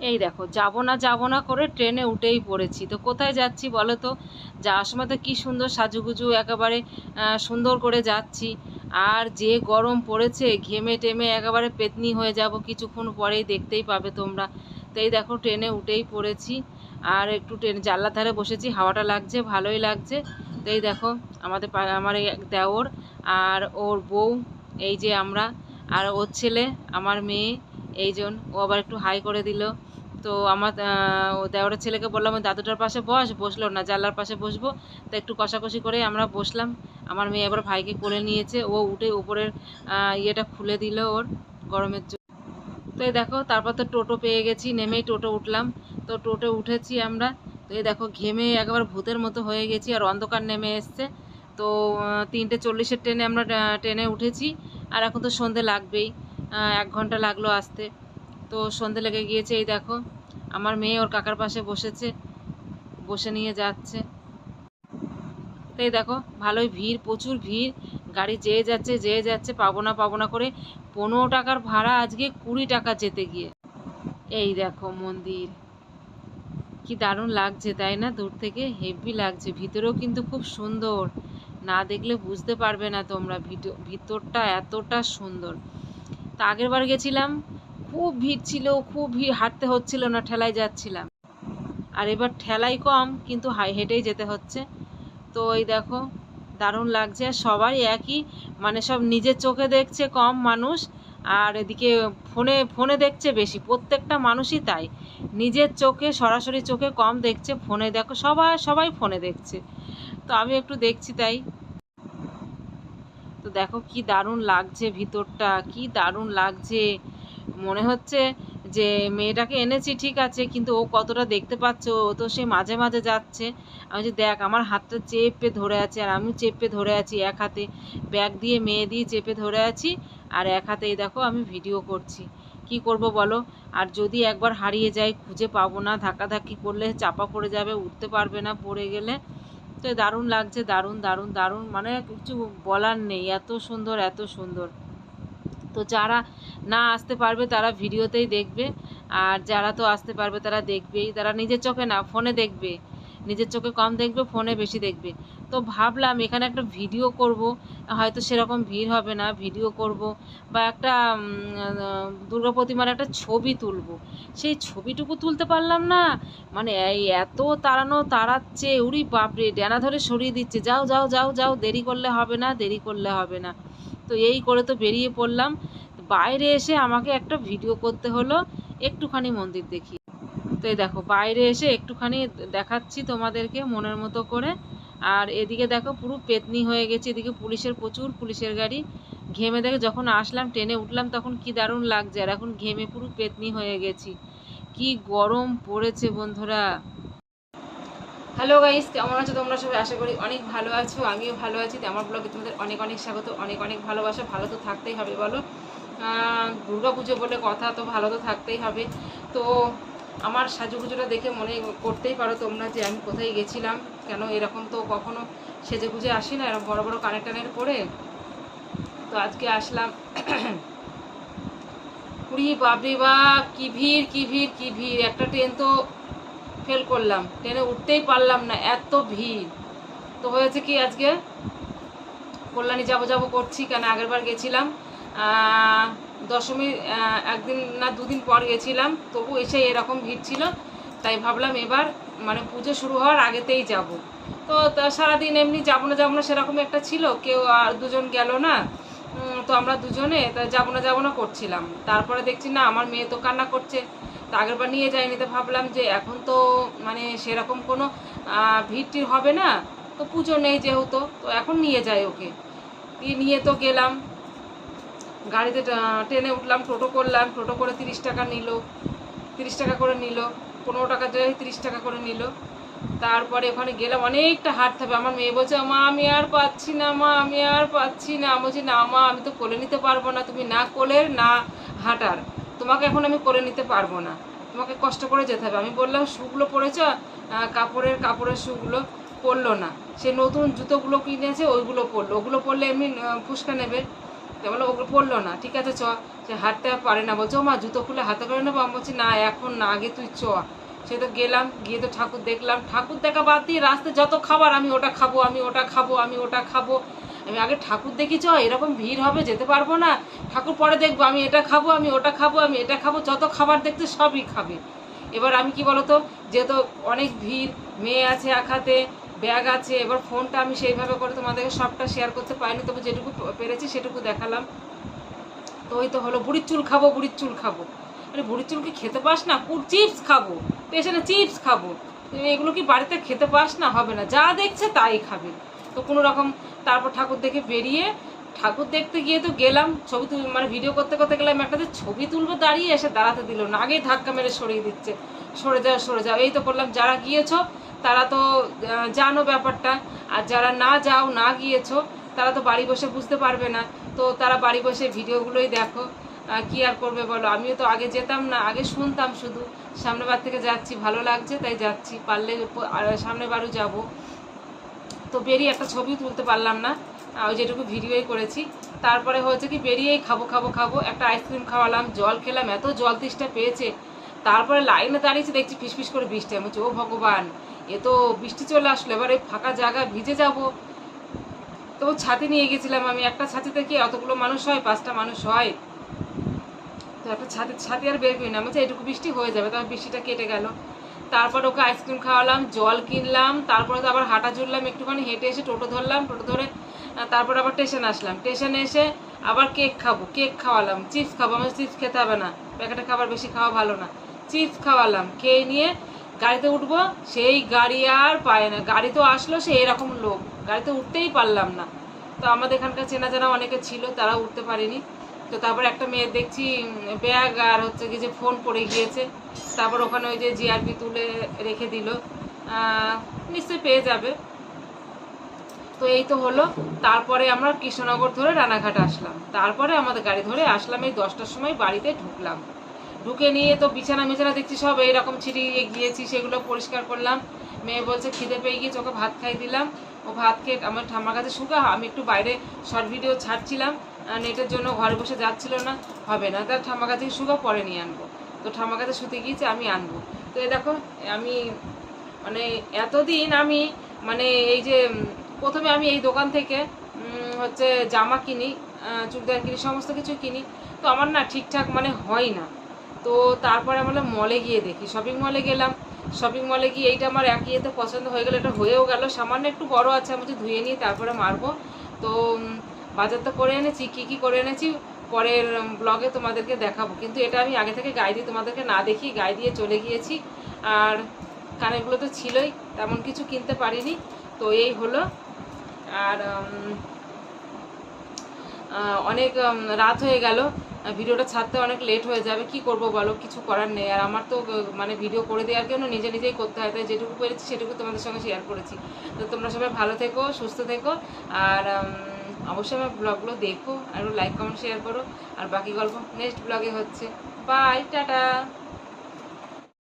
এই দেখো, যাব না যাব না করে ট্রেনে উঠেই পড়েছি। তো কোথায় যাচ্ছি বলো তো? যাওয়ার সময় তো কী সুন্দর সাজুগুজু, একেবারে সুন্দর করে যাচ্ছি। আর যে গরম পড়েছে, ঘেমে টেমে একেবারে পেতনি হয়ে যাব, কিছুক্ষণ পরেই দেখতেই পাবে তোমরা। তো এই দেখো, ট্রেনে উঠেই পড়েছি। আর একটু ট্রেন, জানলার ধারে বসেছি, হাওয়াটা লাগছে, ভালোই লাগছে। তো এই দেখো, আমাদের আমার এই দেওর আর ওর বউ, এই যে আমরা, আর ওর ছেলে, আমার মেয়ে, এই এইজন ও আবার একটু হাই করে দিল। তো আমার দেওরের ছেলেকে বললাম, ওই দাদুটার পাশে বস, বসল না, জানলার পাশে বসবো। তো একটু কষাকষি করে আমরা বসলাম। আমার মেয়ে আবার ভাইকে কোলে নিয়েছে, ও উঠে উপরের ইয়েটা খুলে দিল ওর গরমের জন্য। তো এই দেখো, তারপর তো টোটো পেয়ে গেছি, নেমেই টোটো উঠলাম। তো টোটো উঠেছি আমরা, তো এই দেখো, ঘেমে একবার ভূতের মতো হয়ে গেছি আর অন্ধকার নেমে এসছে। তো তিনটে চল্লিশের ট্রেনে আমরা ট্রেনে উঠেছি। আর এখন তো সন্ধে লাগবেই এক ঘণ্টা লাগল আসতে। তো সন্ধে লেগে গিয়েছে, এই দেখো, আমার মেয়ে ওর কাকার পাশে বসেছে, বসে নিয়ে যাচ্ছে। তো এই দেখো, ভালোই ভিড়, প্রচুর ভিড়, গাড়ি যেয়ে যাচ্ছে যেয়ে যাচ্ছে, পাবো না পাবো না করে পনেরো টাকার ভাড়া আজকে কুড়ি টাকা যেতে গিয়ে। এই দেখো মন্দির, কি দারুণ লাগছে, তাই না? দূর থেকে হেভি লাগছে, ভিতরেও কিন্তু খুব সুন্দর। না দেখলে বুঝতে পারবে না তোমরা ভিতর ভিতরটা এতটা সুন্দর। তা আগের বার গেছিলাম খুব ভিড় ছিল, খুব ভিড়, হাঁটতে হচ্ছিল না, ঠেলায় যাচ্ছিলাম। আর এবার ঠেলাই কম, কিন্তু হাই হেঁটেই যেতে হচ্ছে। তো ওই দেখো, দারুণ লাগছে, আর সবাই একই মানে সব নিজের চোখে দেখছে কম মানুষ, আর এদিকে ফোনে ফোনে দেখছে বেশি, প্রত্যেকটা মানুষই তাই। নিজের চোখে, সরাসরি চোখে কম দেখছে, ফোনে দেখো, সবাই সবাই ফোনে দেখছে। তো আমি একটু দেখছি তাই। তো দেখো কি দারুণ লাগছে ভিতরটা, কি দারুণ লাগছে। মনে হচ্ছে যে মেয়েটাকে এনেছি, ঠিক আছে, কিন্তু ও কতটা দেখতে পাচ্ছ? ও তো সে মাঝে মাঝে যাচ্ছে। আমি যে দেখ, আমার হাতটা চেপে ধরে আছে আর আমি চেপে ধরে আছি এক হাতে। ব্যাগ দিয়ে, মেয়ে দিয়ে চেপে ধরে আছি আর এক হাতে। এই দেখো, আমি ভিডিও করছি। কি করব বলো? আর যদি একবার হারিয়ে যাই, খুঁজে পাবো না। ধাক্কাধাক্কি করলে চাপা পড়ে যাবে, উঠতে পারবে না পড়ে গেলে। তো দারুণ লাগছে, দারুণ দারুণ দারুণ। মানে কিছু বলার নেই। এত সুন্দর এত সুন্দর। তো যারা না আসতে পারবে তারা ভিডিওতেই দেখবে। আর যারা তো আসতে পারবে তারা দেখবেই। তারা নিজের চোখে না, ফোনে দেখবে। নিজের চোখে কম দেখবে, ফোনে বেশি দেখবে। তো ভাবলাম এখানে একটা ভিডিও করব। হয়তো সেরকম ভিড় হবে না, ভিডিও করব বা একটা দুর্গা প্রতিমার একটা ছবি তুলব। সেই ছবিটুকু তুলতে পারলাম না। মানে এই এত তাড়ানো তাড়াচ্ছে, উড়ি বাপরে! ডেনা ধরে সরিয়ে দিচ্ছে, যাও যাও যাও যাও, দেরি করলে হবে না, দেরি করলে হবে না। তো এই করে তো বেরিয়ে পড়লাম। বাইরে এসে আমাকে একটা ভিডিও করতে হলো, একটুখানি মন্দির দেখি। তো এই দেখো, বাইরে এসে একটুখানি দেখাচ্ছি তোমাদেরকে মনের মতো করে। আর এদিকে দেখো, পুরো পেতনি হয়ে গেছে, এদিকে পুলিশের প্রচুর পুলিশের গাড়ি। ঘেমে দেখে যখন আসলাম, ট্রেনে উঠলাম, তখন কি দারুণ লাগছে। আর এখন ঘেমে পুরো পেতনি হয়ে গেছি। কি গরম পড়েছে বন্ধুরা। হ্যালো গাইস কেমন আছো তোমরা সবাই? আশা করি অনেক ভালো আছো, আমিও ভালো আছি। আমার ব্লগে তোমাদের অনেক অনেক স্বাগত, অনেক অনেক ভালোবাসা। ভালো তো থাকতেই হবে, বলো। দুর্গা পুজো বলে কথা, তো ভালো তো থাকতেই হবে। তো আমার সাজুগুজোটা দেখে মনে করতেই পারো তোমরা যে আমি কোথায় গেছিলাম। কেন এরকম তো কখনো সেজে গুজে আসি না এরকম বড় বড় কানের টানের পরে। তো আজকে আসলাম। কুড়ি বাপরে বাপ, কি ভিড় কি ভিড় কি ভিড়। একটা ট্রেন তো ফেল করলাম। ট্রেনে উঠতেই পারলাম না, এত ভিড়। তো হয়েছে কি আজকে? কল্যাণী যাব যাব করছি, কেন আগেরবার গেছিলাম। দশমীর একদিন না দুদিন পর গেছিলাম, তবু এসে এরকম ভিড় ছিল। তাই ভাবলাম এবার মানে পুজো শুরু হওয়ার আগেতেই যাব। তো তা সারাদিন এমনি যাব না যাব না সেরকম একটা ছিল, কেউ আর দুজন গেল না। তো আমরা দুজনে, তা যাব না যাব না করছিলাম। তারপরে দেখছি না, আমার মেয়ে তো কান্না করছে। তো আগেরবার নিয়ে যাইনি তো ভাবলাম যে এখন তো মানে সেরকম কোনো আহ, ভিড় টিড় হবে না তো পুজো নেই যেহেতু তো এখন নিয়ে যাই ওকে। নিয়ে তো গেলাম গাড়িতে ট্রেনে উঠলাম টোটো করলাম টোটো করে তিরিশ টাকা নিল তিরিশ টাকা করে নিল পনেরো টাকা জায়গায় তিরিশ টাকা করে নিল। তারপরে ওখানে গেলাম অনেকটা হাঁটতে হবে আমার মেয়ে বলছে মা আমি আর পাচ্ছি না মা আমি আর পাচ্ছি না। বলছি না মা আমি তো কোলে নিতে পারব না তুমি না কোলের না হাঁটার। তোমাকে এখন আমি করে নিতে পারব না। তোমাকে কষ্ট করে যেতে হবে। আমি বললাম শুগুলো পরেছ কাপড়ের কাপড়ের শুগুলো পরলো না। সে নতুন জুতোগুলো কিনেছে ওইগুলো পরলো ওগুলো পরলে এমনি ফুসকা নেবে। তো বলল ওগুলো পরলো না। ঠিক আছে, চ। সে হাঁটতে পারে না। বলছে মা, জুতো খুলে হাতে করে নেব? আমি বলছি, না, এখন না, আগে তুই চ। সে তো গেলাম, গিয়ে তো ঠাকুর দেখলাম। ঠাকুর দেখা বাদ দিয়ে রাস্তায় যত খাবার আমি ওটা খাব, আমি ওটা খাব, আমি ওটা খাব। আমি আগে ঠাকুর দেখি চ এরকম ভিড় হবে, যেতে পারব না। ঠাকুর পরে দেখব, আমি এটা খাব, আমি ওটা খাব, আমি এটা খাব, যত খাবার দেখতে সবই খাবে। এবার আমি কি বলতো, যেহেতু অনেক ভিড়, মেয়ে আছে হাতে, ব্যাগ আছে, এবার ফোনটা আমি সেইভাবে করে তোমাদেরকে সবটা শেয়ার করতে পারিনি, তবু যেটুকু পেরেছি সেটুকু দেখালাম। তো ওই তো হলো, বুড়ির চুল খাব, বুড়ির চুল খাব। আরে, বুড়ির চুল কি খেতে পাস না? কুট, চিপস খাব। স্টেশনে চিপস খাব। এগুলো কি বাড়িতে খেতে পাস না? হবে না। যা দেখছে তাই খাবে। তো কোনো রকম তারপর ঠাকুর দেখে বেরিয়ে ঠাকুর দেখতে গিয়ে তো গেলাম, ছবি তুল মানে ভিডিও করতে করতে গেলাম, একটা ছবি তুলবো দাঁড়িয়ে এসে দাঁড়াতে দিল না, আগেই ধাক্কা মেরে সরিয়ে দিচ্ছে। সরে যাও সরে যাও, এই তো করলাম, যারা গিয়েছো তারা তো জানো ব্যাপারটা, আর যারা না যাও, না গিয়েছো তারা তো বাড়ি বসে বুঝতে পারবে না, তো তারা বাড়ি বসে ভিডিওগুলোই দেখো কি আর করবে বলো? আমিও তো আগে যেতাম না, আগে শুনতাম শুধু, সামনে বার থেকে যাচ্ছি, ভালো লাগছে তাই যাচ্ছি, পারলে প- আর সামনে বারও যাব। তো বেরিয়ে একটা ছবিও তুলতে পারলাম না। ওই যেটুকু ভিডিওই করেছি। তারপরে হয়েছে কি, বেরিয়েই খাব খাব খাব, একটা আইসক্রিম খাওয়ালাম, জল খেলাম, এত জল তৃষ্ণা পেয়েছে। তারপরে লাইনে দাঁড়িয়েছে, দেখছি ফিসফিস করে বৃষ্টি। আমি বলছি, ও ভগবান, এ তো বৃষ্টি চলে আসলো, এবার এই ফাঁকা জায়গা, ভিজে যাব। তো ছাতি নিয়ে গেছিলাম আমি। একটা ছাতিতে কি অতগুলো মানুষ হয়? পাঁচটা মানুষ হয়। তো একটা ছাতি ছাতি আর বের করি না। আমি বলছি, এইটুকু বৃষ্টি হয়ে যাবে। তবে বৃষ্টিটা কেটে গেল। তারপর ওকে আইসক্রিম খাওয়ালাম, জল কিনলাম, তারপরে তো আবার হাঁটা চললাম একটুখানি হেঁটে এসে টোটো ধরলাম, টোটো ধরে তারপর আবার স্টেশন আসলাম। স্টেশনে এসে আবার কেক খাব কেক খাওয়ালাম। চিপস খাব আমার চিপস খেতে হবে না প্যাকেটে খাবার বেশি খাওয়া ভালো না। চিপস খাওয়ালাম, খেয়ে নিয়ে গাড়িতে উঠবো, সেই গাড়ি আর পায় না। গাড়ি তো আসলো, সে এরকম লোক। গাড়িতে উঠতেই পারলাম না। তো আমাদের এখানকার চেনা জানা অনেকে ছিল তারা উঠতে পারেনি। তো তারপর একটা মেয়ে দেখছি ব্যাগ আর হচ্ছে কি যে ফোন পড়ে গিয়েছে। তারপর ওখানে ওই যে জিআরপি তুলে রেখে দিল। নিশ্চয়ই পেয়ে যাবে। তো এই তো হলো। তারপরে আমরা কৃষ্ণনগর ধরে রানাঘাট আসলাম। তারপরে আমাদের গাড়ি ধরে আসলাম এই দশটার সময় বাড়িতে ঢুকলাম। ঢুকে নিয়ে তো বিছানা মিছানা দেখছি, সব এইরকম ছিটিয়ে গিয়েছি, সেগুলো পরিষ্কার করলাম। মেয়ে বলছে, খিদে পেয়ে গিয়েছে, ওকে ভাত খাই দিলাম। ও ভাত খেয়ে, আমার ঠাম্মার কাছে শুকা, আমি একটু বাইরে শর্ট ভিডিও ছাড়ছিলাম। নেটের জন্য ঘরে বসে যাচ্ছিল না, হবে না। তার ঠাম্মার কাছে শুকা পরে নিয়ে আনব। তো ঠাম্মার কাছে শুতে গিয়েছে, আমি আনব। তো এই দেখো, আমি মানে এতদিন আমি মানে এই যে প্রথমে আমি এই দোকান থেকে হচ্ছে জামা কিনি চুড়িদার কিনি, সমস্ত কিছু কিনি। তো আমার না ঠিকঠাক মানে হয় না। তো তারপরে আমরা মলে গিয়ে দেখি। শপিং মলে গেলাম। শপিং মলে গিয়ে এইটা আমার এক ইয়েতে পছন্দ হয়ে গেলো, এটা হয়েও গেল। সামান্য একটু বড় আছে, আমি ধুয়ে নিয়ে তারপরে মারবো। তো বাজার তো করে এনেছি, কী কী করে এনেছি, পরের ব্লগে তোমাদেরকে দেখাবো। কিন্তু এটা আমি আগে থেকে গায়ে দিয়ে তোমাদেরকে না দেখি গায়ে দিয়ে চলে গিয়েছি। আর কানেরগুলো তো ছিলই, তেমন কিছু কিনতে পারিনি। তো এই হলো। আর অনেক রাত হয়ে গেল। ভিডিওটা ছাড়তে অনেক লেট হয়ে যাবে, কি করব বলো, কিছু করার নেই। আর আমার তো মানে ভিডিও করে দেওয়ার জন্য নিজে নিজেই করতে হয়, তাই যেটুকু পেরেছি সেটুকু তোমাদের সঙ্গে শেয়ার করেছি। তো তোমরা সবাই ভালো থেকো, সুস্থ থেকো। আর অবশ্যই আমার ব্লগগুলো দেখো আর লাইক কমেন্ট শেয়ার করো। আর বাকি গল্প নেক্সট ব্লগে হচ্ছে। Bye tata.